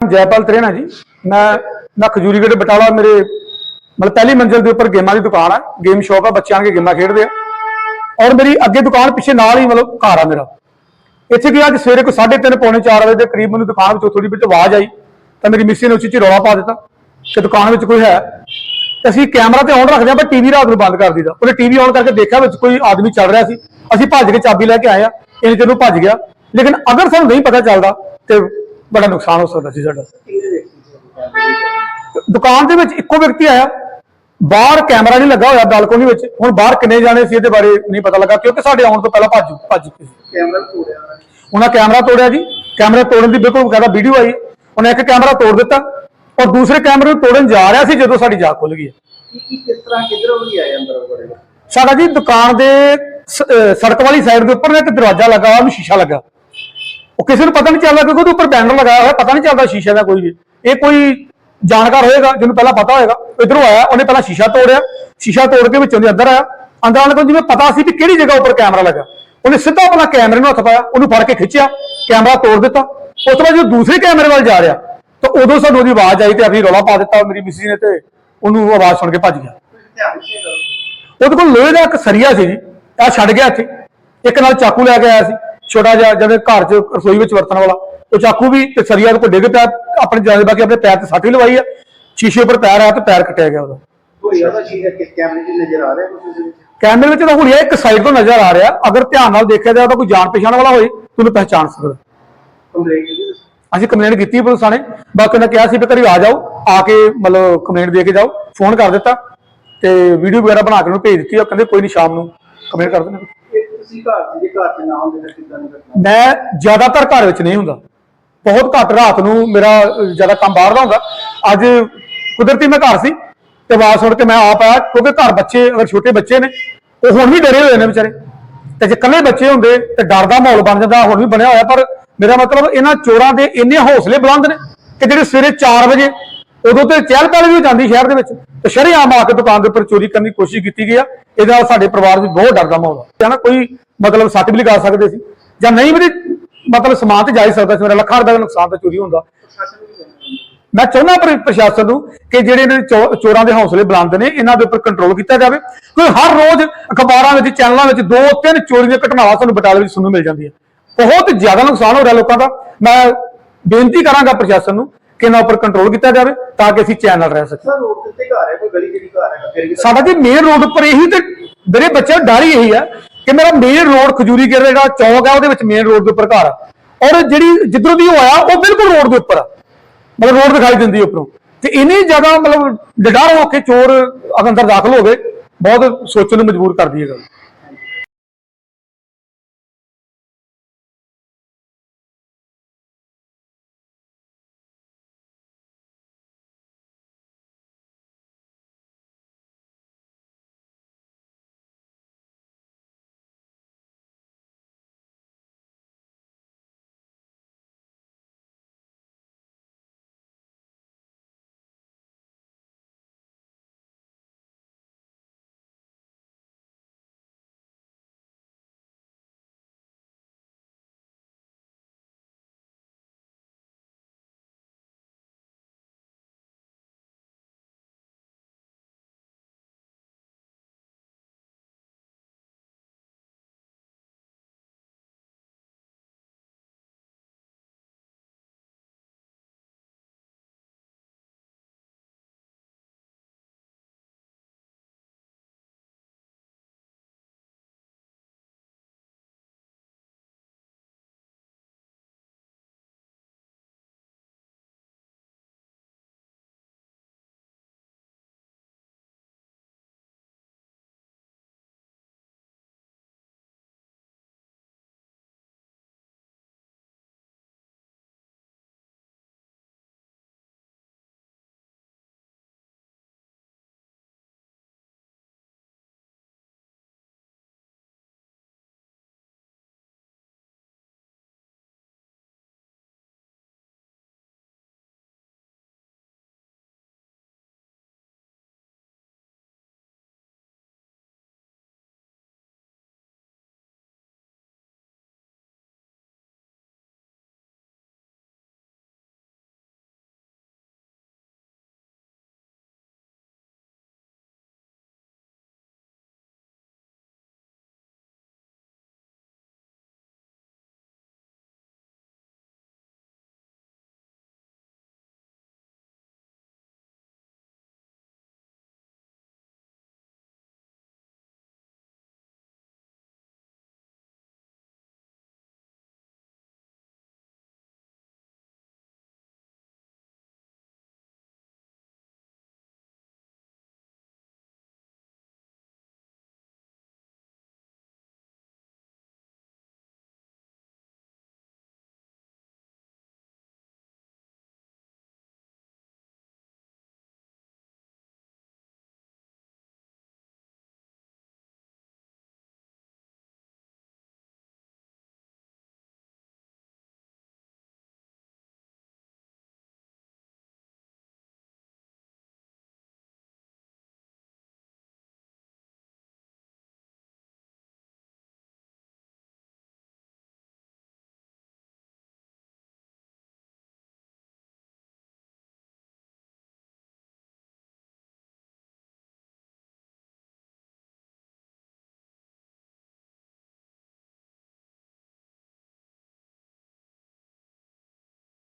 ਜੈਪਾਲ ਤਰੇਨਾ ਜੀ। ਮੈਂ ਮੈਂ ਖਜੂਰੀਗੜ੍ਹ ਬਟਾਲਾ ਮੇਰੇ ਮਤਲਬ ਪਹਿਲੀ ਮੰਜ਼ਿਲ ਦੇ ਉੱਪਰ ਗੇਮਾਂ ਦੀ ਦੁਕਾਨ ਹੈ ਗੇਮ ਸ਼ਾਪ ਹੈ ਬੱਚਿਆਂ ਕੇ ਗੇਮਾਂ ਖੇਡਦੇ ਆ। ਔਰ ਮੇਰੀ ਅੱਗੇ ਦੁਕਾਨ ਪਿੱਛੇ ਨਾਲ ਹੀ ਮਤਲਬ ਘਰ ਆ ਮੇਰਾ। ਇੱਥੇ ਕੀ ਅੱਜ ਸਵੇਰੇ ਕੋਈ 3:30 ਪੌਣੇ 4 ਵਜੇ ਦੇ ਕਰੀਬ ਮੈਨੂੰ ਦੁਕਾਨ ਵਿੱਚੋਂ ਥੋੜੀ ਵਿੱਚ ਆਵਾਜ਼ ਆਈ ਤਾਂ ਮੇਰੀ ਮਿਸੀ ਨੇ ਉੱਚੀ ਉੱਚੀ ਰੌਲਾ ਪਾ ਦਿੱਤਾ ਕਿ ਦੁਕਾਨ ਵਿੱਚ ਕੋਈ ਹੈ। ਤੇ ਅਸੀਂ ਕੈਮਰਾ ਤੇ ਆਨ ਰੱਖਦੇ ਆ ਪਰ ਟੀਵੀ ਰਾਤ ਨੂੰ ਬੰਦ ਕਰ ਦਿੱਤਾ ਉਹਨੇ ਟੀਵੀ ਆਨ ਕਰਕੇ ਦੇਖਿਆ ਵਿੱਚ ਕੋਈ ਆਦਮੀ ਚੱਲ ਰਿਹਾ ਸੀ। ਅਸੀਂ ਭੱਜ ਕੇ ਚਾਬੀ ਲੈ ਕੇ ਆਏ ਆ। ਇਹਨੇ ਜਦੋਂ ਭੱਜ ਗਿਆ। ਲੇਕਿਨ ਅਗਰ ਸਾਨੂੰ ਨਹੀਂ ਪਤਾ ਚੱਲਦਾ ਤੇ ਬੜਾ ਨੁਕਸਾਨ ਹੋ ਸਕਦਾ ਸੀ ਸਾਡਾ। ਦੁਕਾਨ ਦੇ ਵਿੱਚ ਇੱਕੋ ਵਿਅਕਤੀ ਆਇਆ। ਬਾਹਰ ਕੈਮਰਾ ਨਹੀਂ ਲੱਗਾ ਹੋਇਆ ਬਾਲਕੋਨੀ ਵਿੱਚ। ਹੁਣ ਬਾਹਰ ਕਿੰਨੇ ਜਾਣੇ ਸੀ ਇਹਦੇ ਬਾਰੇ ਨਹੀਂ ਪਤਾ ਲੱਗਾ ਕਿਉਂਕਿ ਸਾਡੇ ਆਉਣ ਤੋਂ ਪਹਿਲਾਂ ਭੱਜ ਭੱਜ ਸੀ। ਕੈਮਰਾ ਤੋੜਿਆ ਉਹਨਾਂ ਕੈਮਰਾ ਤੋੜਿਆ ਜੀ। ਕੈਮਰਾ ਤੋੜਨ ਦੀ ਬਿਲਕੁਲ ਬਕਾਇਦਾ ਵੀਡੀਓ ਆਈ। ਉਹਨੇ ਇੱਕ ਕੈਮਰਾ ਤੋੜ ਦਿੱਤਾ ਔਰ ਦੂਸਰੇ ਕੈਮਰੇ ਨੂੰ ਤੋੜਨ ਜਾ ਰਿਹਾ ਸੀ ਜਦੋਂ ਸਾਡੀ ਜਾਗ ਖੁੱਲ ਗਈ ਕੀ ਕੀ ਕਿਸ ਤਰ੍ਹਾਂ ਕਿਧਰੋਂ ਵੀ ਆਏ ਅੰਦਰ ਬੜੇ ਸਾਡਾ ਜੀ ਦੁਕਾਨ ਦੇ ਸੜਕ ਵਾਲੀ ਸਾਈਡ ਦੇ ਉੱਪਰ ਇੱਕ ਦਰਵਾਜ਼ਾ ਲੱਗਾ ਹੋਇਆ ਉਹਨੂੰ ਸ਼ੀਸ਼ਾ ਲੱਗਾ। ਉਹ ਕਿਸੇ ਨੂੰ ਪਤਾ ਨਹੀਂ ਚੱਲਦਾ ਕਿਉਂਕਿ ਉਹਦੇ ਉੱਪਰ ਬੈਨਰ ਲਗਾਇਆ ਹੋਇਆ, ਪਤਾ ਨਹੀਂ ਚੱਲਦਾ ਸ਼ੀਸ਼ੇ ਦਾ ਕੋਈ ਵੀ। ਇਹ ਕੋਈ ਜਾਣਕਾਰ ਹੋਏਗਾ, ਜਿਹਨੂੰ ਪਹਿਲਾਂ ਪਤਾ ਹੋਏਗਾ। ਇਧਰੋਂ ਆਇਆ, ਉਹਨੇ ਪਹਿਲਾਂ ਸ਼ੀਸ਼ਾ ਤੋੜਿਆ, ਸ਼ੀਸ਼ਾ ਤੋੜ ਕੇ ਵਿੱਚੋਂ ਦੀ ਅੰਦਰ ਆਇਆ। ਅੰਦਰ ਆਣ ਕੇ ਜਿਵੇਂ ਪਤਾ ਸੀ ਕਿ ਕਿਹੜੀ ਜਗ੍ਹਾ ਉੱਪਰ ਕੈਮਰਾ ਲੱਗਾ। ਉਹਨੇ ਸਿੱਧਾ ਆਪਣਾ ਕੈਮਰੇ ਨੂੰ ਹੱਥ ਪਾਇਆ, ਉਹਨੂੰ ਫੜ ਕੇ ਖਿੱਚਿਆ, ਕੈਮਰਾ ਤੋੜ ਦਿੱਤਾ। ਉਸ ਤੋਂ ਬਾਅਦ ਜਦੋਂ ਦੂਸਰੇ ਕੈਮਰੇ ਵੱਲ ਜਾ ਰਿਹਾ, ਤਾਂ ਉਦੋਂ ਸਾਨੂੰ ਉਹਦੀ ਆਵਾਜ਼ ਆਈ ਤੇ ਅਸੀਂ ਰੌਲਾ ਪਾ ਦਿੱਤਾ, ਮੇਰੀ ਮਿਸੀ ਨੇ ਤੇ ਉਹਨੂੰ ਆਵਾਜ਼ ਸੁਣ ਕੇ ਭੱਜ ਗਿਆ। ਉਹਦੇ ਕੋਲ ਲੋਹੇ ਦਾ ਇੱਕ ਸਰੀਆ ਸੀ ਜੀ ਆ ਛੱਡ ਗਿਆ ਇੱਥੇ। ਇੱਕ ਨਾਲ ਚਾਕੂ ਲੈ ਕੇ ਆਇਆ ਸੀ। ਛੋਟਾ ਜਿਹਾ ਜਿਵੇਂ ਘਰ 'ਚ ਰਸੋਈ ਵਿੱਚ ਵਰਤਣ ਵਾਲਾ ਉਹ ਚਾਕੂ ਵੀ ਤੇ ਸਰੀਆ ਉਹਦੇ ਕੋਲ ਡਿੱਗ ਪਿਆ ਆਪਣੇ ਜਾਣੇ ਬਾਕੀ ਆਪਣੇ ਪੈਰ ਤੇ ਸੱਟ ਵੀ ਲਵਾਈ ਆ ਸ਼ੀਸ਼ੇ ਉੱਪਰ ਪੈਰ ਆਇਆ ਤੇ ਪੈਰ ਕੱਟਿਆ ਗਿਆ ਉਹਦਾ। ਕੋਈ ਉਹਦਾ ਕਿ ਕੈਮਰੇ 'ਚ ਨਜ਼ਰ ਆ ਰਿਹਾ ਕੁਝ ਉਹਦੇ ਵਿੱਚ? ਕੈਮਰੇ ਵਿੱਚ ਤਾਂ ਹੁਲੀਆ ਇੱਕ ਸਾਈਡ ਤੋਂ ਨਜ਼ਰ ਆ ਰਿਹਾ ਅਗਰ ਧਿਆਨ ਨਾਲ ਦੇਖਿਆ ਜਾਏ ਤਾਂ ਕੋਈ ਜਾਣ ਪਛਾਣ ਵਾਲਾ ਹੋਏ ਤੁਹਾਨੂੰ ਪਹਿਚਾਣ ਸਕਦਾ? ਅਸੀਂ ਕੰਪਲੇਂਟ ਕੀਤੀ ਪੁਲਿਸ ਥਾਣੇ ਬਾਕੀ ਉਹਨਾਂ ਕਿਹਾ ਸੀ ਵੀ ਘਰੇ ਆ ਜਾਓ ਆ ਕੇ ਮਤਲਬ ਕੰਪਲੇਂਟ ਦੇ ਕੇ ਜਾਓ ਫੋਨ ਕਰ ਦਿੱਤਾ ਤੇ ਵੀਡੀਓ ਵਗੈਰਾ ਬਣਾ ਕੇ ਉਹਨੂੰ ਭੇਜ ਦਿੱਤੀ ਉਹ ਕਹਿੰਦੇ ਕੋਈ ਨਹੀਂ ਸ਼ਾਮ ਨੂੰ ਕੰਪਲੇਂਟ ਕਰ ਦੇਣਾ ਤੁਸੀਂ ਘਰ 'ਚ ਜੇ ਘਰ 'ਚ ਨਾ ਹੁੰਦੇ ਤਾਂ ਕਿੱਦਾਂ ਦੀ ਘਟਨਾ? ਮੈਂ ਜ਼ਿਆਦਾਤਰ ਘਰ ਵਿੱਚ ਨਹੀਂ ਹੁੰਦਾ। ਬਹੁਤ ਘੱਟ ਰਾਤ ਨੂੰ ਮੇਰਾ ਜ਼ਿਆਦਾ ਕੰਮ ਬਾਹਰ ਦਾ ਹੁੰਦਾ। ਅੱਜ ਕੁਦਰਤੀ ਮੈਂ ਘਰ ਸੀ ਤੇ ਆਵਾਜ਼ ਸੁਣ ਕੇ ਮੈਂ ਆਪ ਆਇਆ, ਕਿਉਂਕਿ ਘਰ ਬੱਚੇ, ਅਗਰ ਛੋਟੇ ਬੱਚੇ ਨੇ, ਉਹ ਹੁਣ ਵੀ ਡਰੇ ਹੋਏ ਨੇ ਵਿਚਾਰੇ। ਤੇ ਜੇ ਇਕੱਲੇ ਬੱਚੇ ਹੁੰਦੇ, ਤੇ ਡਰ ਦਾ ਮਾਹੌਲ ਬਣ ਜਾਂਦਾ, ਹੁਣ ਵੀ ਬਣਿਆ ਹੋਇਆ, ਪਰ ਮੇਰਾ ਮਤਲਬ ਇਹਨਾਂ ਚੋਰਾਂ ਦੇ ਇੰਨੇ ਹੌਸਲੇ ਬੁਲੰਦ ਨੇ ਕਿ ਜਿਹੜੇ ਸਵੇਰੇ 4 ਵਜੇ ਉਦੋਂ ਤੇ ਚਹਿਲ ਪਹਿਲ ਵੀ ਜਾਂਦੀ ਸ਼ਹਿਰ ਦੇ ਵਿੱਚ। ਤੇ ਸ਼ਰੇਆਮ ਆ ਕੇ ਦੁਕਾਨ ਦੇ ਉੱਪਰ ਚੋਰੀ ਕਰਨ ਦੀ ਕੋਸ਼ਿਸ਼ ਕੀਤੀ ਗਈ ਆ। ਇਹਦੇ ਨਾਲ ਸਾਡੇ ਪਰਿਵਾਰ ਵਿੱਚ ਬਹੁਤ ਡਰ ਦਾ ਮਾਹੌਲ ਆ। ਨਾ ਕੋਈ ਮਤਲਬ ਸੱਟ ਵੀ ਲਗਾ ਸਕਦੇ ਸੀ। ਜਾਂ ਨਹੀਂ ਵੀ ਮਤਲਬ ਸਮਾਨ ਤੇ ਜਾ ਹੀ ਸਕਦਾ ਸੀ। ਮੇਰਾ ਲੱਖਾਂ ਰੁਪਏ ਦਾ ਨੁਕਸਾਨ ਤਾਂ ਚੋਰੀ ਹੁੰਦਾ। ਮੈਂ ਚਾਹੁੰਦਾ ਪਰ ਪ੍ਰਸ਼ਾਸਨ ਨੂੰ ਕਿ ਜਿਹੜੇ ਇਹਨਾਂ ਦੇ ਚੋ- ਚੋਰਾਂ ਦੇ ਹੌਸਲੇ ਬੁਲੰਦ ਨੇ, ਇਹਨਾਂ ਦੇ ਉੱਪਰ ਕੰਟਰੋਲ ਕੀਤਾ ਜਾਵੇ। ਕਿਉਂਕਿ ਹਰ ਰੋਜ਼ ਅਖਬਾਰਾਂ ਵਿੱਚ, ਚੈਨਲਾਂ ਵਿੱਚ ਦੋ ਤਿੰਨ ਚੋਰੀ ਦੀਆਂ ਘਟਨਾਵਾਂ ਸਾਨੂੰ ਬਟਾਲੇ ਵਿੱਚ ਸੁਣਨ ਨੂੰ ਮਿਲ ਜਾਂਦੀਆਂ। ਬਹੁਤ ਜ਼ਿਆਦਾ ਨੁਕਸਾਨ ਹੋ ਰਿਹਾ ਲੋਕਾਂ ਦਾ। ਮੈਂ ਬੇਨਤੀ ਕਰਾਂਗਾ ਪ੍ਰਸ਼ਾਸਨ ਨੂੰ ਕਿ ਇਹਨਾਂ ਉੱਪਰ ਕੰਟਰੋਲ ਕੀਤਾ ਜਾਵੇ ਤਾਂ ਕਿ ਅਸੀਂ ਚੈਨ ਨਾਲ ਰਹਿ ਸਕੀਏ। ਸਰ ਰੋਡ ਤੇ ਘਰ ਹੈ ਕੋਈ ਗਲੀ ਜਿਹੜੀ ਘਰ ਹੈ ਫਿਰ ਵੀ ਸਾਡਾ ਜੀ ਮੇਨ ਰੋਡ ਉੱਪਰ ਇਹੀ ਤੇ ਮੇਰੇ ਬੱਚਿਆਂ ਡਰ ਹੀ ਇਹੀ ਹੈ ਕਿ ਮੇਰਾ ਮੇਨ ਰੋਡ ਖਜੂਰੀ ਗਿਰ ਜਿਹੜਾ ਚੌਕ ਹੈ ਉਹਦੇ ਵਿੱਚ ਮੇਨ ਰੋਡ ਦੇ ਉੱਪਰ ਘਰ ਆ। ਔਰ ਜਿਹੜੀ ਜਿੱਧਰੋਂ ਦੀ ਉਹ ਆਇਆ ਉਹ ਬਿਲਕੁਲ ਰੋਡ ਦੇ ਉੱਪਰ ਆ। ਮਤਲਬ ਰੋਡ ਦਿਖਾਈ ਦਿੰਦੀ ਉੱਪਰੋਂ। ਤੇ ਇੰਨੀ ਜ਼ਿਆਦਾ ਮਤਲਬ ਡਰ ਹੋ ਕੇ ਚੋਰ ਅੰਦਰ ਦਾਖਲ ਹੋ ਗਏ ਬਹੁਤ ਸੋਚਣ ਨੂੰ ਮਜਬੂਰ ਕਰਦੀ ਹੈ ਗੱਲ।